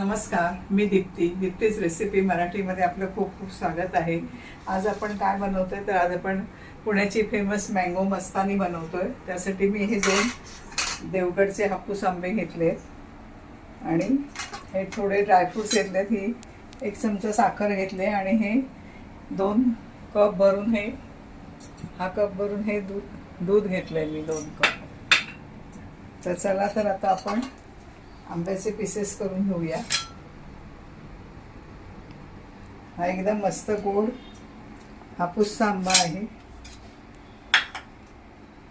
नमस्कार मी दीप्ती. दीप्तीच रेसिपी मराठीमध्ये आपलं खूप खूप स्वागत आहे. आज आपण काय बनवतो आहे तर आज आपण पुण्याची फेमस मँगो मस्तानी बनवतो आहे त्यासाठी मी हे दोन देवगडचे हापूस आंबे घेतले आणि हे थोडे ड्रायफ्रूट्स घेतलेत. ही एक चमचा साखर घेतले आणि हे दोन कप भरून हे हा कप भरून हे दूध दूध घेतलंय मी दोन कप तर चला तर आता आपण आंब्याचे पीसेस करून घेऊया. हा एकदम मस्त गोड हापूसचा आंबा आहे.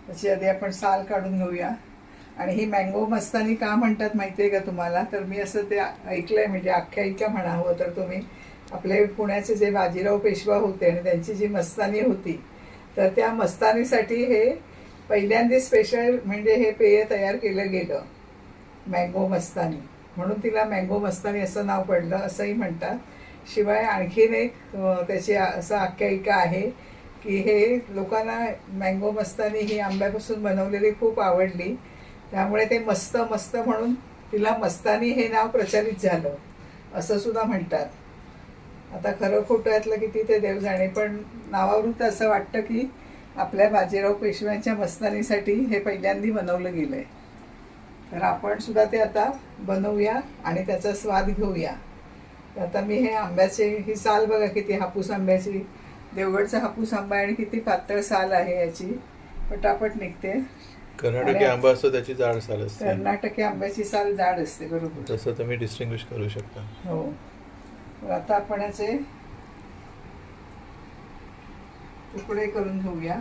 त्याची आधी आपण साल काढून घेऊया. आणि ही मँगो मस्तानी का म्हणतात माहिती आहे का तुम्हाला? तर मी असं ते ऐकलंय म्हणजे आख्यायिका म्हणावं तर तुम्ही. आपले पुण्याचे जे बाजीराव पेशवा होते आणि त्यांची जी मस्तानी होती तर त्या मस्तानीसाठी हे पहिल्यांदा स्पेशल म्हणजे हे पेय तयार केलं गेलं. मँगो मस्तानी. म्हणून तिला मँगो मस्तानी असं नाव पडलं असंही म्हणतात. शिवाय आणखीन एक त्याची असं आख्यायिका आहे की हे लोकांना मँगो मस्तानी ही आंब्यापासून बनवलेली खूप आवडली. त्यामुळे ते मस्त मस्त म्हणून तिला मस्तानी हे नाव प्रचलित झालं. असं सुद्धा म्हणतात. आता खरं खोटं यातलं किती ते देव जाणे पण नावावरून तर असं वाटतं की आपल्या बाजीराव पेशव्यांच्या मस्तानीसाठी हे पहिल्यांदा बनवलं गेलं आहे तर आपण सुद्धा ते आता बनवूया आणि त्याचा स्वाद घेऊया. तर आता मी हे आंब्याचे ही साल बघा किती हापूस आंब्याची. देवगडचा हापूस आंबा आणि किती पातळ साल आहे याची. पटापट निघते. कर्नाटकी आंबा असतो त्याची जाड साल असते. कर्नाटकी आंब्याची साल जाड असते बरोबर. तसं तुम्ही डिस्टिंग्विश करू शकता. हो. आता आपण याचे तुकडे करून घेऊया.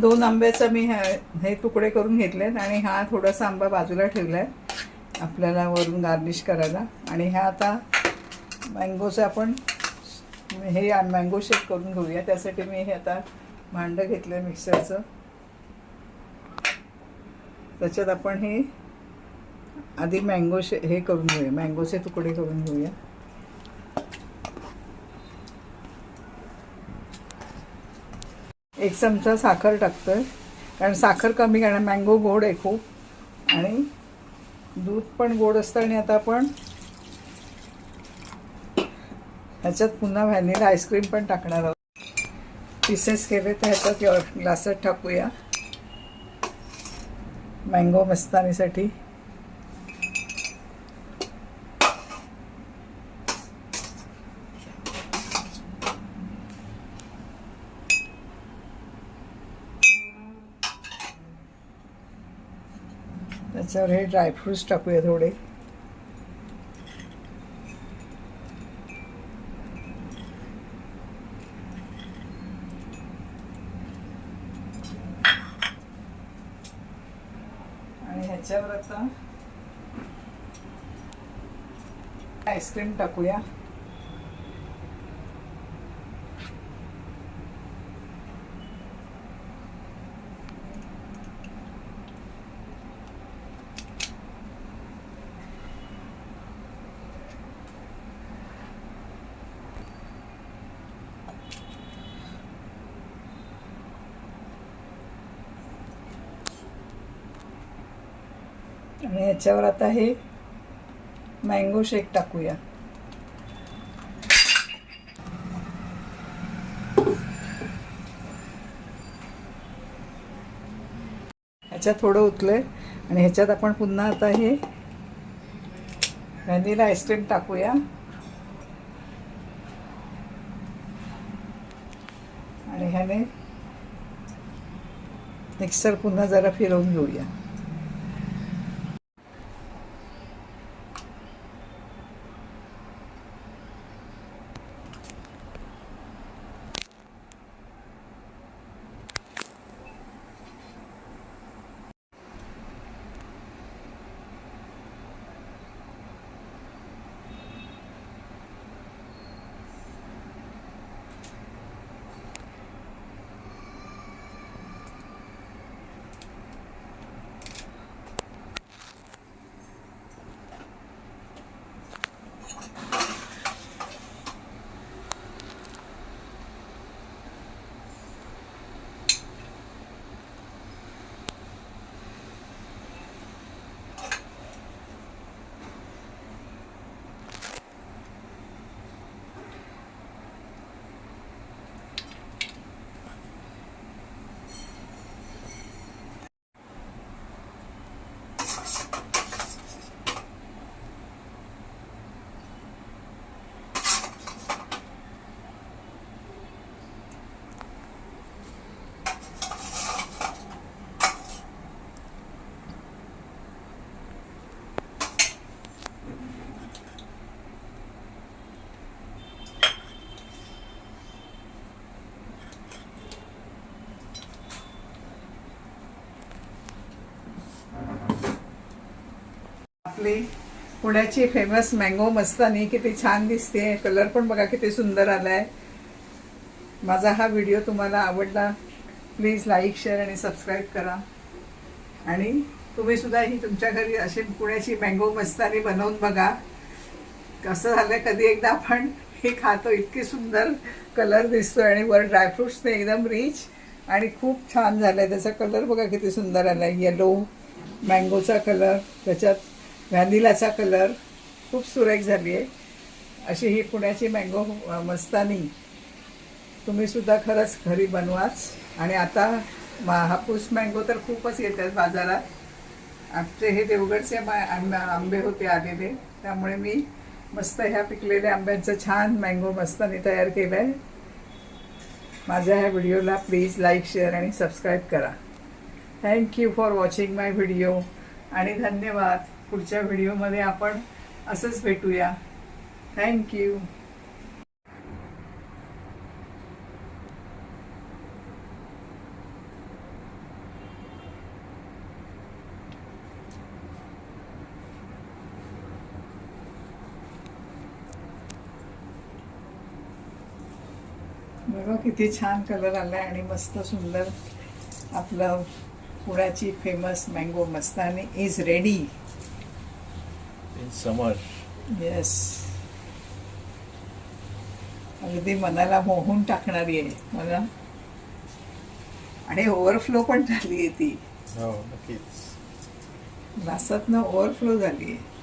दोन आंब्याचा मी हे हे तुकडे करून घेतलेत आणि हा थोडासा आंबा बाजूला ठेवला आहे आपल्याला वरून गार्निश करायला. आणि ह्या आता मँगोचं आपण हे मँगो शेक करून घेऊया. त्यासाठी मी हे आता भांडं घेतलं मिक्सरचं. त्याच्यात आपण हे आधी मँगो शे हे करून घेऊया. मँगोचे तुकडे करून घेऊया. एक चमचा साखर टाकतोय. कारण साखर कमी कारण मँगो गोड आहे खूप. आणि दूध पण गोड असतं आणि आता आपण ह्याच्यात पुन्हा व्हॅनिला आईस्क्रीम पण टाकणार आहोत. पीसेस केले तर ह्याच्यात ग्लासात टाकूया. मँगो मस्तानीसाठी. त्याच्यावर हे ड्रायफ्रुट्स टाकूया थोडे. आणि ह्याच्यावर आता आईस्क्रीम टाकूया. आणि ह्याच्यावर आता हे मँगो शेक टाकूया. ह्याच्यात थोडं उतलंय आणि ह्याच्यात आपण पुन्हा आता हे व्हॅनिला आईस्क्रीम टाकूया. आणि ह्याने मिक्सर पुन्हा जरा फिरवून घेऊया. आपली पुण्याची फेमस मँगो मस्तानी किती छान दिसते कलर पण बघा किती सुंदर आलाय. माझा हा व्हिडिओ तुम्हाला आवडला प्लीज लाईक शेअर आणि सबस्क्राईब करा. आणि तुम्ही सुद्धा ही तुमच्या घरी अशी पुण्याची मँगो मस्तानी बनवून बघा. कसं झालंय कधी एकदा आपण हे खातो इतकी सुंदर कलर दिसतोय आणि वर ड्रायफ्रुट्सने एकदम रिच आणि खूप छान झालंय. त्याचा कलर बघा किती सुंदर आलाय. येलो मँगोचा कलर त्याच्यात व्हॅनिलाचा कलर खूप सुरेख झाली आहे अशी ही पुण्याची मँगो मस्तानी. तुम्ही सुद्धा खरंच घरी बनवाच. आणि आता मा हापूस मँगो तर खूपच येतात बाजारात. आमचे हे देवगडचे मा- आंब- आंबे होते आलेले. त्यामुळे मी मस्त ह्या पिकलेल्या आंब्यांचं छान मँगो मस्तानी तयार केलं आहे माझ्या ह्या व्हिडिओला प्लीज लाईक शेअर आणि सबस्क्राईब करा. Thank you for watching my video आणि धन्यवाद. पुढच्या व्हिडिओमध्ये आपण असंच भेटूया. थँक्यू बघा किती छान कलर आलाय आणि मस्त सुंदर आपलं पुण्याची famous mango mastani is ready in summer yes अगदी मनाला मोहून टाकणारी आहे. मला. आणि ओव्हरफ्लो पण झाली आहे ती. हो नक्कीच. ग्लासातनं ओव्हरफ्लो झाली आहे.